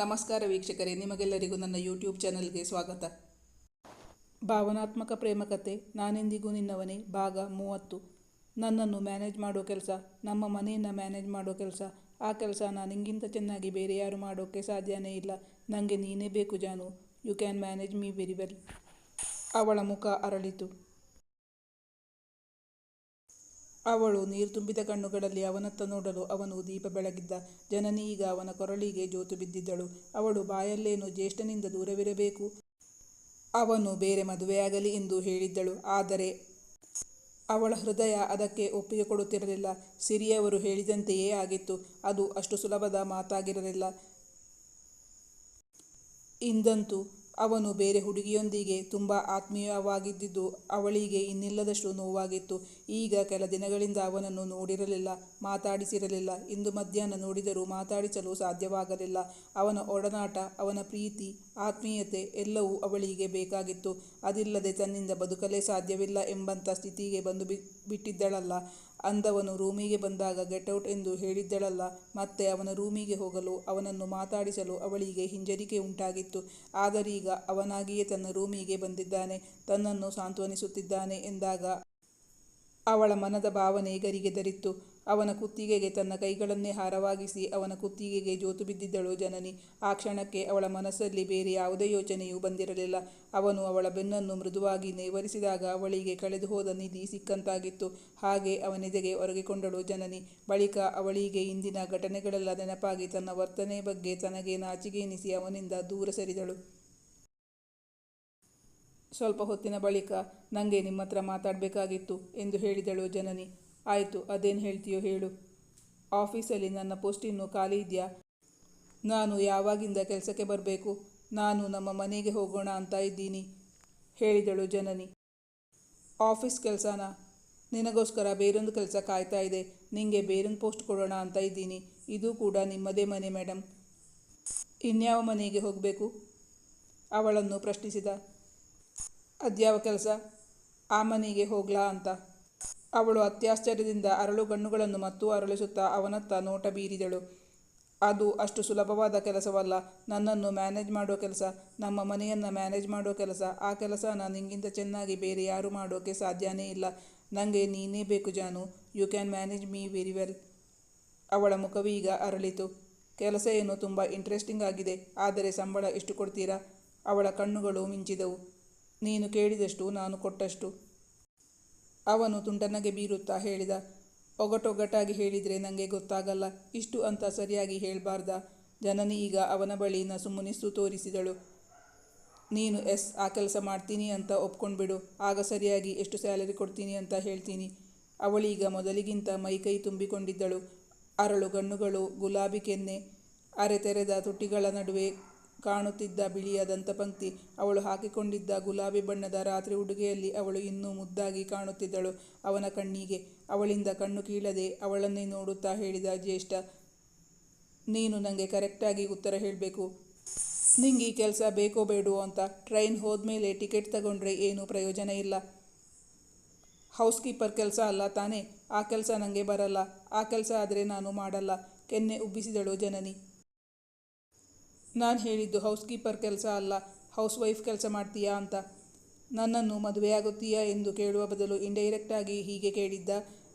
ನಮಸ್ಕಾರ ವೀಕ್ಷಕರೇ, ನಿಮಗೆಲ್ಲರಿಗೂ ನನ್ನ ಯೂಟ್ಯೂಬ್ ಚಾನಲ್ಗೆ ಸ್ವಾಗತ. ಭಾವನಾತ್ಮಕ ಪ್ರೇಮಕತೆ ನಾನೆಂದಿಗೂ ನಿನ್ನವನೇ, ಭಾಗ ಮೂವತ್ತು. ನನ್ನನ್ನು ಮ್ಯಾನೇಜ್ ಮಾಡೋ ಕೆಲಸ, ನಮ್ಮ ಮನೆಯನ್ನು ಮ್ಯಾನೇಜ್ ಮಾಡೋ ಕೆಲಸ. ಆ ಕೆಲಸ ನಿಂಗಿಂತ ಚೆನ್ನಾಗಿ ಬೇರೆ ಯಾರು ಮಾಡೋಕ್ಕೆ ಸಾಧ್ಯನೇ ಇಲ್ಲ. ನನಗೆ ನೀನೇ ಬೇಕು ಜಾನು. You can manage me very well ಅವಳ ಮುಖ ಅರಳಿತು. ಅವಳು ನೀರು ತುಂಬಿದ ಕಣ್ಣುಗಳಲ್ಲಿ ಅವನತ್ತ ನೋಡಲು ಅವನು ದೀಪ ಬೆಳಗಿದ್ದ. ಜನನಿ ಈಗ ಅವನ ಕೊರಳಿಗೆ ಜೋತು ಬಿದ್ದಿದ್ದಳು. ಅವಳು ಬಾಯಲ್ಲೇನು ಜ್ಯೇಷ್ಠನಿಂದ ದೂರವಿರಬೇಕು? ಅವನು ಬೇರೆ ಮದುವೆಯಾಗಲಿ ಎಂದು ಹೇಳಿದ್ದಳು. ಆದರೆ ಅವಳ ಹೃದಯ ಅದಕ್ಕೆ ಒಪ್ಪಿಗೆ ಕೊಡುತ್ತಿರಲಿಲ್ಲ. ಸಿರಿಯವರು ಹೇಳಿದಂತೆಯೇ ಆಗಿತ್ತು. ಅದು ಅಷ್ಟು ಸುಲಭದ ಮಾತಾಗಿರಲಿಲ್ಲ. ಇಂದಂತೂ ಅವನು ಬೇರೆ ಹುಡುಗಿಯೊಂದಿಗೆ ತುಂಬ ಆತ್ಮೀಯವಾಗಿದ್ದುದು ಅವಳಿಗೆ ಇನ್ನಿಲ್ಲದಷ್ಟು ನೋವಾಗಿತ್ತು. ಈಗ ಕೆಲ ದಿನಗಳಿಂದ ಅವನನ್ನು ನೋಡಿರಲಿಲ್ಲ, ಮಾತಾಡಿಸಿರಲಿಲ್ಲ. ಇಂದು ಮಧ್ಯಾಹ್ನ ನೋಡಿದರೂ ಮಾತಾಡಿಸಲು ಸಾಧ್ಯವಾಗಲಿಲ್ಲ. ಅವನ ಒಡನಾಟ, ಅವನ ಪ್ರೀತಿ, ಆತ್ಮೀಯತೆ ಎಲ್ಲವೂ ಅವಳಿಗೆ ಬೇಕಾಗಿತ್ತು. ಅದಿಲ್ಲದೆ ತನ್ನಿಂದ ಬದುಕಲೇ ಸಾಧ್ಯವಿಲ್ಲ ಎಂಬಂಥ ಸ್ಥಿತಿಗೆ ಬಂದು ಬಿಟ್ಟಿದ್ದಳಲ್ಲ. ಅಂದವನು ರೂಮಿಗೆ ಬಂದಾಗ ಗೆಟ್ಔಟ್ ಎಂದು ಹೇಳಿದ್ದಳಲ್ಲ. ಮತ್ತೆ ಅವನ ರೂಮಿಗೆ ಹೋಗಲು, ಅವನನ್ನು ಮಾತಾಡಿಸಲು ಅವಳಿಗೆ ಹಿಂಜರಿಕೆ ಉಂಟಾಗಿತ್ತು. ಆದರೀಗ ಅವನಾಗಿಯೇ ತನ್ನ ರೂಮಿಗೆ ಬಂದಿದ್ದಾನೆ, ತನ್ನನ್ನು ಸಾಂತ್ವನಿಸುತ್ತಿದ್ದಾನೆ ಎಂದಾಗ ಅವಳ ಮನದ ಭಾವನೆ ಗರಿಗೆದರಿತ್ತು ಅವನ ಕುತ್ತಿಗೆಗೆ ತನ್ನ ಕೈಗಳನ್ನೇ ಹಾರವಾಗಿಸಿ ಅವನ ಕುತ್ತಿಗೆಗೆ ಜೋತು ಬಿದ್ದಿದ್ದಳು ಜನನಿ. ಆ ಕ್ಷಣಕ್ಕೆ ಅವಳ ಮನಸ್ಸಲ್ಲಿ ಬೇರೆ ಯಾವುದೇ ಯೋಚನೆಯೂ ಬಂದಿರಲಿಲ್ಲ. ಅವನು ಅವಳ ಬೆನ್ನನ್ನು ಮೃದುವಾಗಿ ನೇವರಿಸಿದಾಗ ಅವಳಿಗೆ ಕಳೆದು ಹೋದ ನಿಧಿ ಸಿಕ್ಕಂತಾಗಿತ್ತು. ಹಾಗೆ ಅವನೆದೆಗೆ ಒರಗಿಕೊಂಡಳು ಜನನಿ. ಬಳಿಕ ಅವಳಿಗೆ ಇಂದಿನ ಘಟನೆಗಳೆಲ್ಲ ನೆನಪಾಗಿ ತನ್ನ ವರ್ತನೆ ಬಗ್ಗೆ ತನಗೆ ನಾಚಿಗೆ ಎನಿಸಿ ಅವನಿಂದ ದೂರ ಸರಿದಳು. ಸ್ವಲ್ಪ ಹೊತ್ತಿನ ಬಳಿಕ ನನಗೆ ನಿಮ್ಮ ಹತ್ರ ಮಾತಾಡಬೇಕಾಗಿತ್ತು ಎಂದು ಹೇಳಿದಳು ಜನನಿ. ಆಯಿತು, ಅದೇನು ಹೇಳ್ತೀಯೋ ಹೇಳು. ಆಫೀಸಲ್ಲಿ ನನ್ನ ಪೋಸ್ಟ್ ಇನ್ನೂ ಖಾಲಿ ಇದೆಯಾ? ನಾನು ಯಾವಾಗಿಂದ ಕೆಲಸಕ್ಕೆ ಬರಬೇಕು? ನಾನು ನಮ್ಮ ಮನೆಗೆ ಹೋಗೋಣ ಅಂತ ಇದ್ದೀನಿ, ಹೇಳಿದಳು ಜನನಿ. ಆಫೀಸ್ ಕೆಲಸನ? ನಿನಗೋಸ್ಕರ ಬೇರೊಂದು ಕೆಲಸ ಕಾಯ್ತಾ ಇದೆ. ನಿಂಗೆ ಬೇರೊಂದು ಪೋಸ್ಟ್ ಕೊಡೋಣ ಅಂತ ಇದ್ದೀನಿ. ಇದು ಕೂಡ ನಿಮ್ಮದೇ ಮನೆ ಮೇಡಮ್ ಇನ್ಯಾವ ಮನೆಗೆ ಹೋಗಬೇಕು? ಅವಳನ್ನು ಪ್ರಶ್ನಿಸಿದ. ಅದ್ಯಾವ ಕೆಲಸ? ಆ ಮನೆಗೆ ಹೋಗ್ಲಾ ಅಂತ. ಅವಳು ಅತ್ಯಾಶ್ಚರ್ಯದಿಂದ ಅರಳು ಗಣ್ಣುಗಳನ್ನು ಮತ್ತೂ ಅರಳಿಸುತ್ತಾ ಅವನತ್ತ ನೋಟ ಬೀರಿದಳು. ಅದು ಅಷ್ಟು ಸುಲಭವಾದ ಕೆಲಸವಲ್ಲ. ನನ್ನನ್ನು ಮ್ಯಾನೇಜ್ ಮಾಡೋ ಕೆಲಸ, ನಮ್ಮ ಮನೆಯನ್ನು ಮ್ಯಾನೇಜ್ ಮಾಡೋ ಕೆಲಸ. ಆ ಕೆಲಸನ ನಿಂಗಿಂತ ಚೆನ್ನಾಗಿ ಬೇರೆ ಯಾರು ಮಾಡೋಕ್ಕೆ ಸಾಧ್ಯನೇ ಇಲ್ಲ. ನನಗೆ ನೀನೇ ಬೇಕು ಜಾನು. You can manage me very well. ಅವಳ ಮುಖವೀಗ ಅರಳಿತು. ಕೆಲಸ ಏನು ತುಂಬ ಇಂಟ್ರೆಸ್ಟಿಂಗ್ ಆಗಿದೆ. ಆದರೆ ಸಂಬಳ ಎಷ್ಟು ಕೊಡ್ತೀರಾ? ಅವಳ ಕಣ್ಣುಗಳು ಮಿಂಚಿದವು. ನೀನು ಕೇಳಿದಷ್ಟು, ನಾನು ಕೊಟ್ಟಷ್ಟು? ಅವನು ತುಂಡನಗೆ ಬೀರುತ್ತಾ ಹೇಳಿದ, ಒಗಟೊಗಟಾಗಿ ಹೇಳಿದರೆ ನನಗೆ ಗೊತ್ತಾಗಲ್ಲ, ಇಷ್ಟು ಅಂತ ಸರಿಯಾಗಿ ಹೇಳಬಾರ್ದ? ಜನನಿ ಈಗ ಅವನ ಬಳಿ ನಸುಮುನಿಸು ತೋರಿಸಿದಳು. ನೀನು ಎಸ್, ಆ ಕೆಲಸ ಮಾಡ್ತೀನಿ ಅಂತ ಒಪ್ಕೊಂಡ್ಬಿಡು, ಆಗ ಸರಿಯಾಗಿ ಎಷ್ಟು ಸ್ಯಾಲರಿ ಕೊಡ್ತೀನಿ ಅಂತ ಹೇಳ್ತೀನಿ. ಅವಳೀಗ ಮೊದಲಿಗಿಂತ ಮೈಕೈ ತುಂಬಿಕೊಂಡಿದ್ದಳು. ಅರಳು ಗಣ್ಣುಗಳು ಗುಲಾಬಿ ಕೆನ್ನೆ ಅರೆತೆರೆದ ತುಟಿಗಳ ನಡುವೆ ಕಾಣುತ್ತಿದ್ದ ಬಿಳಿಯ ದಂತಪಂಕ್ತಿ ಅವಳು ಹಾಕಿಕೊಂಡಿದ್ದ ಗುಲಾಬಿ ಬಣ್ಣದ ರಾತ್ರಿ ಉಡುಗೆಯಲ್ಲಿ ಅವಳು ಇನ್ನೂ ಮುದ್ದಾಗಿ ಕಾಣುತ್ತಿದ್ದಳು ಅವನ ಕಣ್ಣಿಗೆ. ಅವಳಿಂದ ಕಣ್ಣು ಕೀಳದೆ ಅವಳನ್ನೇ ನೋಡುತ್ತಾ ಹೇಳಿದ ಜ್ಯೇಷ್ಠ, ನೀನು ನನಗೆ ಕರೆಕ್ಟಾಗಿ ಉತ್ತರ ಹೇಳಬೇಕು. ನಿಂಗೆ ಈ ಕೆಲಸ ಬೇಕೋ ಬೇಡೋ ಅಂತ. ಟ್ರೈನ್ ಹೋದ್ಮೇಲೆ ಟಿಕೆಟ್ ತಗೊಂಡ್ರೆ ಏನೂ ಪ್ರಯೋಜನ ಇಲ್ಲ. ಹೌಸ್ ಕೀಪರ್ ಕೆಲಸ ಅಲ್ಲ ತಾನೇ. ಆ ಕೆಲಸ ನನಗೆ ಬರಲ್ಲ. ಆ ಕೆಲಸ ಆದರೆ ನಾನು ಮಾಡಲ್ಲ. ಕೆನ್ನೆ ಉಬ್ಬಿಸಿದಳು ಜನನಿ. ನಾನು ಹೇಳಿದ್ದು ಹೌಸ್ ಕೀಪರ್ ಕೆಲಸ ಅಲ್ಲ ಹೌಸ್ ವೈಫ್ ಕೆಲಸ ಮಾಡ್ತೀಯಾ ಅಂತ. ನನ್ನನ್ನು ಮದುವೆಯಾಗುತ್ತೀಯಾ ಎಂದು ಕೇಳುವ ಬದಲು ಇಂಡೈರೆಕ್ಟಾಗಿ ಹೀಗೆ ಕೇಳಿದ್ದ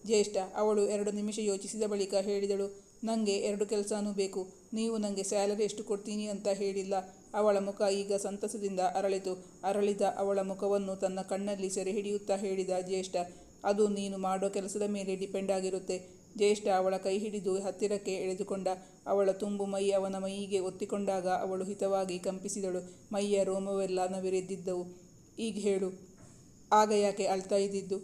ಜ್ಯೇಷ್ಠ. ಅವಳು ಎರಡು ನಿಮಿಷ ಯೋಚಿಸಿದ ಬಳಿಕ ಹೇಳಿದಳು ನನಗೆ ಎರಡು ಕೆಲಸನೂ ಬೇಕು. ನೀವು ನನಗೆ ಸ್ಯಾಲರಿ ಎಷ್ಟು ಕೊಡ್ತೀನಿ ಅಂತ ಹೇಳಿಲ್ಲ. ಅವಳ ಮುಖ ಈಗ ಸಂತಸದಿಂದ ಅರಳಿತು. ಅರಳಿದ ಅವಳ ಮುಖವನ್ನು ತನ್ನ ಕಣ್ಣಲ್ಲಿ ಸೆರೆ ಹಿಡಿಯುತ್ತಾ ಹೇಳಿದ ಜ್ಯೇಷ್ಠ, ಅದು ನೀನು ಮಾಡೋ ಕೆಲಸದ ಮೇಲೆ ಡಿಪೆಂಡ್ ಆಗಿರುತ್ತೆ. ಜ್ಯೇಷ್ಠ ಅವಳ ಕೈ ಹಿಡಿದು ಹತ್ತಿರಕ್ಕೆ ಎಳೆದುಕೊಂಡ ಅವಳ ತುಂಬು ಮೈ ಅವನ ಮೈಗೆ ಒತ್ತಿಕೊಂಡಾಗ ಅವಳು ಹಿತವಾಗಿ ಕಂಪಿಸಿದಳು. ಮೈಯ ರೋಮವೆಲ್ಲ ನವಿರೆದ್ದಿದ್ದವು. ಈಗ ಹೇಳು, ಆಗ ಯಾಕೆ ಅಳ್ತಾ ಇದ್ದಿದ್ದು?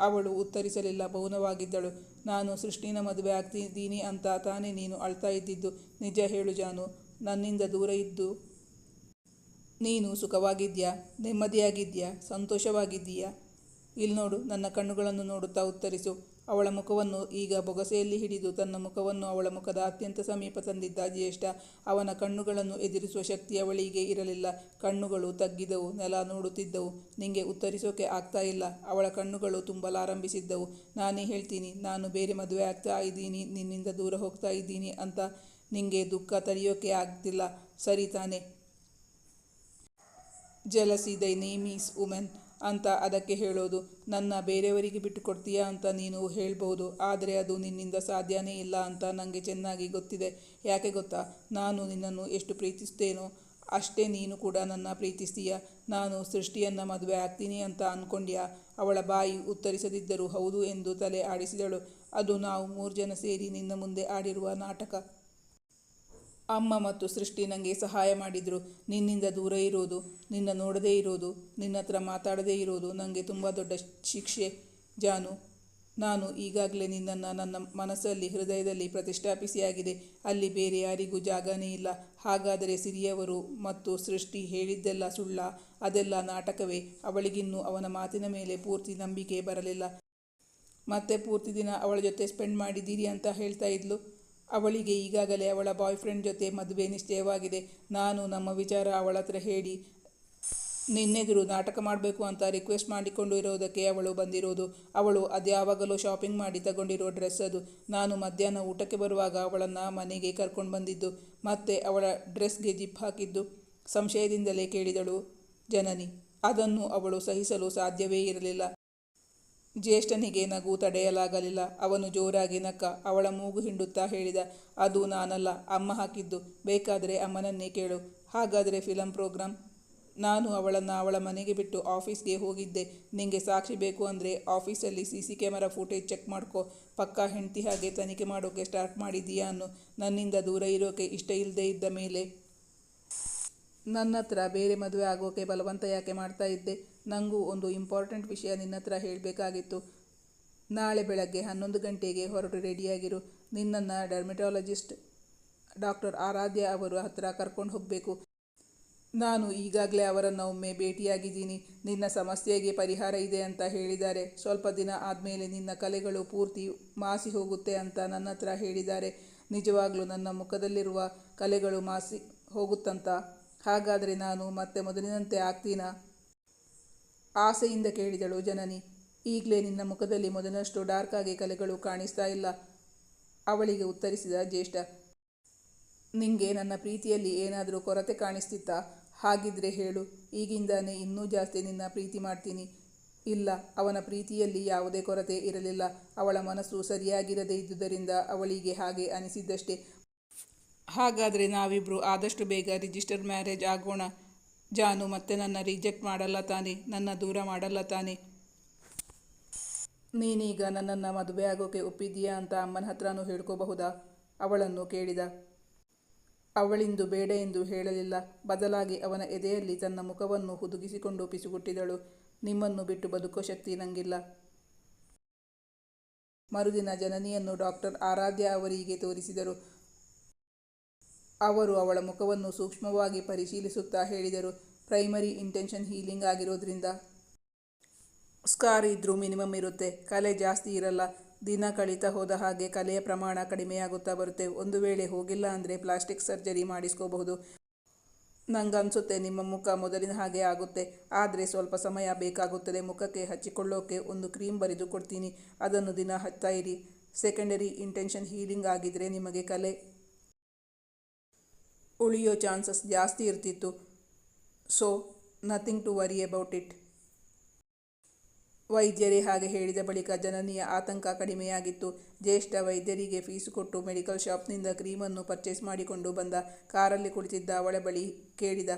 ಅವಳು ಉತ್ತರಿಸಲಿಲ್ಲ, ಮೌನವಾಗಿದ್ದಳು. ನಾನು ಸೃಷ್ಟಿನ ಮದುವೆ ಆಗ್ತಿದ್ದೀನಿ ಅಂತ ತಾನೇ ನೀನು ಅಳ್ತಾ ಇದ್ದಿದ್ದು. ನಿಜ ಹೇಳು ಜಾನು, ನನ್ನಿಂದ ದೂರ ಇದ್ದು ನೀನು ಸುಖವಾಗಿದ್ಯಾ? ನೆಮ್ಮದಿಯಾಗಿದ್ಯಾ? ಸಂತೋಷವಾಗಿದ್ದೀಯಾ? ಇಲ್ಲಿ ನೋಡು ನನ್ನ ಕಣ್ಣುಗಳನ್ನು ನೋಡುತ್ತಾ ಉತ್ತರಿಸು. ಅವಳ ಮುಖವನ್ನು ಈಗ ಬೊಗಸೆಯಲ್ಲಿ ಹಿಡಿದು ತನ್ನ ಮುಖವನ್ನು ಅವಳ ಮುಖದ ಅತ್ಯಂತ ಸಮೀಪ ತಂದಿದ್ದ ಜ್ಯೇಷ್ಠ, ಅವನ ಕಣ್ಣುಗಳನ್ನು ಎದುರಿಸುವ ಶಕ್ತಿ ಅವಳಿಗೆ ಇರಲಿಲ್ಲ. ಕಣ್ಣುಗಳು ತಗ್ಗಿದವು, ನೆಲ ನೋಡುತ್ತಿದ್ದವು. ನಿಂಗೆ ಉತ್ತರಿಸೋಕೆ ಆಗ್ತಾ ಇಲ್ಲ. ಅವಳ ಕಣ್ಣುಗಳು ತುಂಬಲಾರಂಭಿಸಿದ್ದವು ನಾನೇ ಹೇಳ್ತೀನಿ, ನಾನು ಬೇರೆ ಮದುವೆ ಆಗ್ತಾ ಇದ್ದೀನಿ, ನಿನ್ನಿಂದ ದೂರ ಹೋಗ್ತಾ ಇದ್ದೀನಿ ಅಂತ ನಿಂಗೆ ದುಃಖ ತಡೆಯೋಕೆ ಆಗ್ತಿಲ್ಲ. ಸರಿ ತಾನೆ. ಜಲಸಿ ದೈ ನೇಮ್ ಈಸ್ ವುಮೆನ್. ಅಂತ ಅದಕ್ಕೆ ಹೇಳೋದು, ನನ್ನ ಬೇರೆಯವರಿಗೆ ಬಿಟ್ಟು ಕೊಡ್ತೀಯಾ ಅಂತ ನೀನು ಹೇಳ್ಬೋದು ಆದರೆ ಅದು ನಿನ್ನಿಂದ ಸಾಧ್ಯನೇ ಇಲ್ಲ ಅಂತ ನನಗೆ ಚೆನ್ನಾಗಿ ಗೊತ್ತಿದೆ. ಯಾಕೆ ಗೊತ್ತಾ? ನಾನು ನಿನ್ನನ್ನು ಎಷ್ಟು ಪ್ರೀತಿಸ್ತೇನೋ, ಅಷ್ಟೇ ನೀನು ಕೂಡ ನನ್ನ ಪ್ರೀತಿಸ್ತೀಯ? ನಾನು ಸೃಷ್ಟಿಯನ್ನು ಮದುವೆ ಆಗ್ತೀನಿ ಅಂತ ಅಂದ್ಕೊಂಡ್ಯಾ ಅವಳ ಬಾಯಿ ಉತ್ತರಿಸದಿದ್ದರೂ ಹೌದು ಎಂದು ತಲೆ ಆಡಿಸಿದಳು. ಅದು ನಾವು ಮೂರು ಜನ ಸೇರಿ ನಿನ್ನ ಮುಂದೆ ಆಡಿರುವ ನಾಟಕ. ಅಮ್ಮ ಮತ್ತು ಸೃಷ್ಟಿ ನನಗೆ ಸಹಾಯ ಮಾಡಿದರು. ನಿನ್ನಿಂದ ದೂರ ಇರೋದು, ನಿನ್ನ ನೋಡದೇ ಇರೋದು, ನಿನ್ನ ಹತ್ರ ಮಾತಾಡದೇ ಇರೋದು ನನಗೆ ತುಂಬ ದೊಡ್ಡ ಶಿಕ್ಷೆ. ಜಾನು, ನಾನು ಈಗಾಗಲೇ ನಿನ್ನನ್ನು ನನ್ನ ಮನಸ್ಸಲ್ಲಿ, ಹೃದಯದಲ್ಲಿ ಪ್ರತಿಷ್ಠಾಪಿಸಿಯಾಗಿದೆ. ಅಲ್ಲಿ ಬೇರೆ ಯಾರಿಗೂ ಜಾಗನೇ ಇಲ್ಲ. ಹಾಗಾದರೆ ಸಿರಿಯವರು ಮತ್ತು ಸೃಷ್ಟಿ ಹೇಳಿದ್ದೆಲ್ಲ ಸುಳ್ಳ. ಅದೆಲ್ಲ ನಾಟಕವೇ. ಅವಳಿಗಿನ್ನೂ ಅವನ ಮಾತಿನ ಮೇಲೆ ಪೂರ್ತಿ ನಂಬಿಕೆ ಬರಲಿಲ್ಲ. ಮತ್ತೆ ಪೂರ್ತಿ ದಿನ ಅವಳ ಜೊತೆ ಸ್ಪೆಂಡ್ ಮಾಡಿದ್ದೀರಿ ಅಂತ ಹೇಳ್ತಾ ಇದ್ಲು. ಅವಳಿಗೆ ಈಗಾಗಲೇ ಅವಳ ಬಾಯ್ ಫ್ರೆಂಡ್ ಜೊತೆ ಮದುವೆ ನಿಶ್ಚಯವಾಗಿದೆ. ನಾನು ನಮ್ಮ ವಿಚಾರ ಅವಳ ಹತ್ರ ಹೇಳಿ, ನಿನ್ನೆದುರು ನಾಟಕ ಮಾಡಬೇಕು ಅಂತ ರಿಕ್ವೆಸ್ಟ್ ಮಾಡಿಕೊಂಡು ಇರೋದಕ್ಕೆ ಅವಳು ಬಂದಿರೋದು. ಅವಳು ಅದ್ಯಾವಾಗಲೂ ಶಾಪಿಂಗ್ ಮಾಡಿ ತಗೊಂಡಿರೋ ಡ್ರೆಸ್ ಅದು. ನಾನು ಮಧ್ಯಾಹ್ನ ಊಟಕ್ಕೆ ಬರುವಾಗ ಅವಳನ್ನು ಮನೆಗೆ ಕರ್ಕೊಂಡು ಬಂದಿದ್ದು. ಮತ್ತೆ ಅವಳ ಡ್ರೆಸ್ಗೆ ಜಿಪ್ ಹಾಕಿದ್ದು. ಸಂಶಯದಿಂದಲೇ ಕೇಳಿದಳು ಜನನಿ. ಅದನ್ನು ಅವಳು ಸಹಿಸಲು ಸಾಧ್ಯವೇ ಇರಲಿಲ್ಲ. ಜ್ಯೇಷ್ಠನಿಗೆ ನಗು ತಡೆಯಲಾಗಲಿಲ್ಲ. ಅವನು ಜೋರಾಗಿ ನಕ್ಕ, ಅವಳ ಮೂಗು ಹಿಂಡುತ್ತಾ ಹೇಳಿದ, ಅದು ನಾನಲ್ಲ, ಅಮ್ಮ ಹಾಕಿದ್ದು. ಬೇಕಾದರೆ ಅಮ್ಮನನ್ನೇ ಕೇಳು. ಹಾಗಾದರೆ ಫಿಲಂ ಪ್ರೋಗ್ರಾಮ್ ನಾನು ಅವಳನ್ನು ಅವಳ ಮನೆಗೆ ಬಿಟ್ಟು ಆಫೀಸ್ಗೆ ಹೋಗಿದ್ದೆ. ನಿಂಗೆ ಸಾಕ್ಷಿ ಬೇಕು ಅಂದರೆ ಆಫೀಸಲ್ಲಿ C C camera footage check ಮಾಡ್ಕೊ. ಪಕ್ಕಾ ಹೆಂಡತಿ ಹಾಗೆ ತನಿಖೆ ಮಾಡೋಕೆ ಸ್ಟಾರ್ಟ್ ಮಾಡಿದೀಯಾ ಅನ್ನು. ನನ್ನಿಂದ ದೂರ ಇರೋಕೆ ಇಷ್ಟ ಇಲ್ಲದೆ ಇದ್ದ ಮೇಲೆ ನನ್ನ ಹತ್ರ ಬೇರೆ ಮದುವೆ ಆಗೋಕೆ ಬಲವಂತ ಯಾಕೆ ಮಾಡ್ತಾ ಇದ್ದೆ? ನನಗೂ ಒಂದು ಇಂಪಾರ್ಟೆಂಟ್ ವಿಷಯ ನಿನ್ನ ಹತ್ರ ಹೇಳಬೇಕಾಗಿತ್ತು. ನಾಳೆ ಬೆಳಗ್ಗೆ ಹನ್ನೊಂದು ಗಂಟೆಗೆ ಹೊರಟು ರೆಡಿಯಾಗಿರು. ನಿನ್ನನ್ನು ಡರ್ಮೆಟಾಲಜಿಸ್ಟ್ ಡಾಕ್ಟರ್ ಆರಾಧ್ಯ ಅವರು ಹತ್ರ ಕರ್ಕೊಂಡು ಹೋಗಬೇಕು. ನಾನು ಈಗಾಗಲೇ ಅವರನ್ನು ಒಮ್ಮೆ ಭೇಟಿಯಾಗಿದ್ದೀನಿ. ನಿನ್ನ ಸಮಸ್ಯೆಗೆ ಪರಿಹಾರ ಇದೆ ಅಂತ ಹೇಳಿದ್ದಾರೆ. ಸ್ವಲ್ಪ ದಿನ ಆದಮೇಲೆ ನಿನ್ನ ಕಲೆಗಳು ಪೂರ್ತಿ ಮಾಸಿ ಹೋಗುತ್ತೆ ಅಂತ ನನ್ನ ಹತ್ರ ಹೇಳಿದ್ದಾರೆ. ನಿಜವಾಗ್ಲೂ ನನ್ನ ಮುಖದಲ್ಲಿರುವ ಕಲೆಗಳು ಮಾಸಿ ಹೋಗುತ್ತಂತ. ಹಾಗಾದರೆ ನಾನು ಮತ್ತೆ ಮೊದಲಿನಂತೆ ಆಗ್ತೀನಾ? ಆಸೆಯಿಂದ ಕೇಳಿದಳು ಜನನಿ. ಈಗಲೇ ನಿನ್ನ ಮುಖದಲ್ಲಿ ಮೊದಲಷ್ಟು ಡಾರ್ಕ್ ಆಗಿ ಕಲೆಗಳು ಕಾಣಿಸ್ತಾ ಇಲ್ಲ. ಅವಳಿಗೆ ಉತ್ತರಿಸಿದ ಜ್ಯೇಷ್ಠ. ನಿಂಗೆ ನನ್ನ ಪ್ರೀತಿಯಲ್ಲಿ ಏನಾದರೂ ಕೊರತೆ ಕಾಣಿಸ್ತಿತ್ತಾ? ಹಾಗಿದ್ರೆ ಹೇಳು. ಈಗಿಂದಾನೇ ಇನ್ನೂ ಜಾಸ್ತಿ ನಿನ್ನ ಪ್ರೀತಿ ಮಾಡ್ತೀನಿ. ಇಲ್ಲ, ಅವನ ಪ್ರೀತಿಯಲ್ಲಿ ಯಾವುದೇ ಕೊರತೆ ಇರಲಿಲ್ಲ. ಅವಳ ಮನಸ್ಸು ಸರಿಯಾಗಿರದೇ ಇದ್ದುದರಿಂದ ಅವಳಿಗೆ ಹಾಗೆ ಅನಿಸಿದ್ದಷ್ಟೇ. ಹಾಗಾದರೆ ನಾವಿಬ್ಬರು ಆದಷ್ಟು ಬೇಗ ರಿಜಿಸ್ಟರ್ ಮ್ಯಾರೇಜ್ ಆಗೋಣ. ಜಾನು ಮತ್ತೆ ನನ್ನ ರಿಜೆಕ್ಟ್ ಮಾಡಲ್ಲ ತಾನೆ, ನನ್ನ ದೂರ ಮಾಡಲ್ಲ ತಾನೆ. ನೀನೀಗ ನನ್ನನ್ನು ಮದುವೆ ಆಗೋಕೆ ಒಪ್ಪಿದೀಯಾ ಅಂತ ಅಮ್ಮನ ಹತ್ರನೂ ಹೇಳ್ಕೋಬಹುದಾ? ಅವಳನ್ನು ಕೇಳಿದ. ಅವಳಿಂದು ಬೇಡ ಎಂದು ಹೇಳಲಿಲ್ಲ. ಬದಲಾಗಿ ಅವನ ಎದೆಯಲ್ಲಿ ತನ್ನ ಮುಖವನ್ನು ಹುದುಗಿಸಿಕೊಂಡು ಪಿಸುಗುಟ್ಟಿದಳು. ನಿಮ್ಮನ್ನು ಬಿಟ್ಟು ಬದುಕೋ ಶಕ್ತಿ ನಂಗಿಲ್ಲ. ಮರುದಿನ ಜನನಿಯನ್ನು ಡಾಕ್ಟರ್ ಆರಾಧ್ಯ ಅವರಿಗೆ ತೋರಿಸಿದರು. ಅವರು ಅವಳ ಮುಖವನ್ನು ಸೂಕ್ಷ್ಮವಾಗಿ ಪರಿಶೀಲಿಸುತ್ತಾ ಹೇಳಿದರು ಪ್ರೈಮರಿ ಇಂಟೆನ್ಷನ್ ಹೀಲಿಂಗ್ ಆಗಿರೋದ್ರಿಂದ ಸ್ಕಾರ್ ಇದ್ರೂ ಮಿನಿಮಮ್ ಇರುತ್ತೆ. ಕಲೆ ಜಾಸ್ತಿ ಇರಲ್ಲ. ದಿನ ಕಳೀತಾ ಹೋದ ಹಾಗೆ ಕಲೆಯ ಪ್ರಮಾಣ ಕಡಿಮೆಯಾಗುತ್ತಾ ಬರುತ್ತೆ. ಒಂದು ವೇಳೆ ಹೋಗಿಲ್ಲ ಅಂದರೆ ಪ್ಲಾಸ್ಟಿಕ್ ಸರ್ಜರಿ ಮಾಡಿಸ್ಕೋಬಹುದು. ನಂಗನ್ಸುತ್ತೆ ನಿಮ್ಮ ಮುಖ ಮೊದಲಿನ ಹಾಗೆ ಆಗುತ್ತೆ. ಆದರೆ ಸ್ವಲ್ಪ ಸಮಯ ಬೇಕಾಗುತ್ತದೆ. ಮುಖಕ್ಕೆ ಹಚ್ಚಿಕೊಳ್ಳೋಕೆ ಒಂದು ಕ್ರೀಮ್ ಬರೆದು ಕೊಡ್ತೀನಿ. ಅದನ್ನು ದಿನ ಹಚ್ತಾ ಇರಿ. ಸೆಕೆಂಡರಿ ಇಂಟೆನ್ಷನ್ ಹೀಲಿಂಗ್ ಆಗಿದ್ರೆ ನಿಮಗೆ ಕಲೆ ಉಳಿಯೋ ಚಾನ್ಸಸ್ ಜಾಸ್ತಿ ಇರ್ತಿತ್ತು. So nothing to worry about it ವೈದ್ಯರೇ ಹಾಗೆ ಹೇಳಿದ ಬಳಿಕ ಜನನಿಯ ಆತಂಕ ಕಡಿಮೆಯಾಗಿತ್ತು. ಜ್ಯೇಷ್ಠ ವೈದ್ಯರಿಗೆ ಫೀಸು ಕೊಟ್ಟು ಮೆಡಿಕಲ್ ಶಾಪ್ನಿಂದ ಕ್ರೀಮನ್ನು ಪರ್ಚೇಸ್ ಮಾಡಿಕೊಂಡು ಬಂದ ಕಾರಲ್ಲಿ ಕುಳಿತಿದ್ದ ಅವಳ ಬಳಿ ಕೇಳಿದ,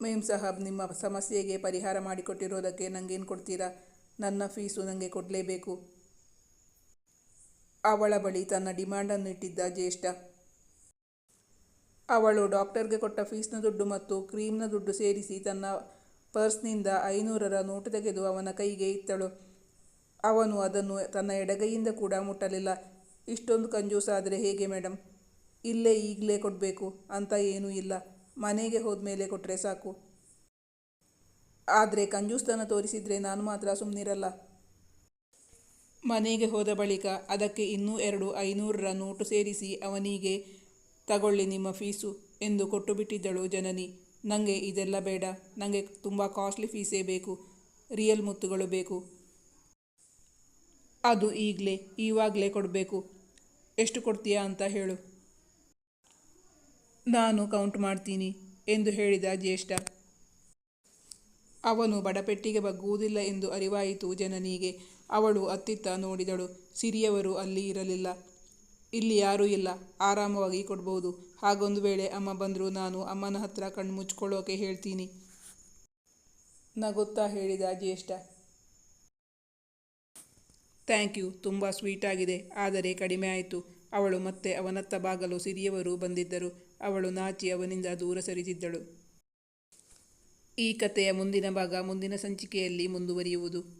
ಮೇಮ್ ಸಾಹಬ್, ನಿಮ್ಮ ಸಮಸ್ಯೆಗೆ ಪರಿಹಾರ ಮಾಡಿಕೊಟ್ಟಿರೋದಕ್ಕೆ ನನಗೇನು ಕೊಡ್ತೀರಾ? ನನ್ನ ಫೀಸು ನನಗೆ ಕೊಡಲೇಬೇಕು. ಅವಳ ಬಳಿ ತನ್ನ ಡಿಮ್ಯಾಂಡನ್ನು ಇಟ್ಟಿದ್ದ ಜ್ಯೇಷ್ಠ ಅವಳು ಡಾಕ್ಟರ್ಗೆ ಕೊಟ್ಟ ಫೀಸ್ನ ದುಡ್ಡು ಮತ್ತು ಕ್ರೀಮ್ನ ದುಡ್ಡು ಸೇರಿಸಿ ತನ್ನ ಪರ್ಸ್ನಿಂದ ಐನೂರರ ನೋಟು ತೆಗೆದು ಅವನ ಕೈಗೆ ಇತ್ತಳು. ಅವನು ಅದನ್ನು ತನ್ನ ಎಡಗೈಯಿಂದ ಕೂಡ ಮುಟ್ಟಲಿಲ್ಲ. ಇಷ್ಟೊಂದು ಕಂಜೂಸಾದರೆ ಹೇಗೆ ಮೇಡಮ್ ಇಲ್ಲೇ ಈಗಲೇ ಕೊಡಬೇಕು ಅಂತ ಏನೂ ಇಲ್ಲ. ಮನೆಗೆ ಹೋದ್ಮೇಲೆ ಕೊಟ್ಟರೆ ಸಾಕು. ಆದರೆ ಕಂಜೂಸ್ತನ ತೋರಿಸಿದರೆ ನಾನು ಮಾತ್ರ ಸುಮ್ಮನಿರಲ್ಲ ಮನೆಗೆ ಹೋದ ಬಳಿಕ ಅದಕ್ಕೆ ಇನ್ನೂ ಎರಡು ಐನೂರರ ನೋಟು ಸೇರಿಸಿ ಅವನಿಗೆ ತಗೊಳ್ಳಿ ನಿಮ್ಮ ಫೀಸು ಎಂದು ಕೊಟ್ಟು ಬಿಟ್ಟಿದ್ದಳು ಜನನಿ. ನನಗೆ ಇದೆಲ್ಲ ಬೇಡ. ನನಗೆ ತುಂಬ ಕಾಸ್ಟ್ಲಿ ಫೀಸೇ ಬೇಕು. ರಿಯಲ್ ಮುತ್ತುಗಳು ಬೇಕು. ಅದು ಈಗಲೇ, ಈವಾಗಲೇ ಕೊಡಬೇಕು. ಎಷ್ಟು ಕೊಡ್ತೀಯಾ ಅಂತ ಹೇಳು. ನಾನು ಕೌಂಟ್ ಮಾಡ್ತೀನಿ ಎಂದು ಹೇಳಿದ ಜ್ಯೇಷ್ಠ. ಅವನು ಬಡಪೆಟ್ಟಿಗೆ ಬಗ್ಗುವುದಿಲ್ಲ ಎಂದು ಅರಿವಾಯಿತು ಜನನಿಗೆ. ಅವಳು ಅತ್ತಿತ್ತ ನೋಡಿದಳು. ಸಿರಿಯವರು ಅಲ್ಲಿ ಇರಲಿಲ್ಲ. ಇಲ್ಲಿ ಯಾರೂ ಇಲ್ಲ. ಆರಾಮವಾಗಿ ಕೊಡ್ಬೋದು. ಹಾಗೊಂದು ವೇಳೆ ಅಮ್ಮ ಬಂದರು ನಾನು ಅಮ್ಮನ ಹತ್ರ ಕಣ್ಣು ಮುಚ್ಕೊಳ್ಳೋಕೆ ಹೇಳ್ತೀನಿ. ನಗುತ್ತಾ ಹೇಳಿದ ಜ್ಯೇಷ್ಠ. Thank you. ತುಂಬ ಸ್ವೀಟ್ ಆಗಿದೆ. ಆದರೆ ಕಡಿಮೆ ಆಯಿತು. ಅವಳು ಮತ್ತೆ ಅವನತ್ತ ಬಾಗಲು ಸಿರಿಯವರು ಬಂದಿದ್ದರು. ಅವಳು ನಾಚಿ ಅವನಿಂದ ದೂರ ಸರಿದಿದ್ದಳು ಈ ಕಥೆಯ ಮುಂದಿನ ಭಾಗ ಮುಂದಿನ ಸಂಚಿಕೆಯಲ್ಲಿ ಮುಂದುವರಿಯುವುದು.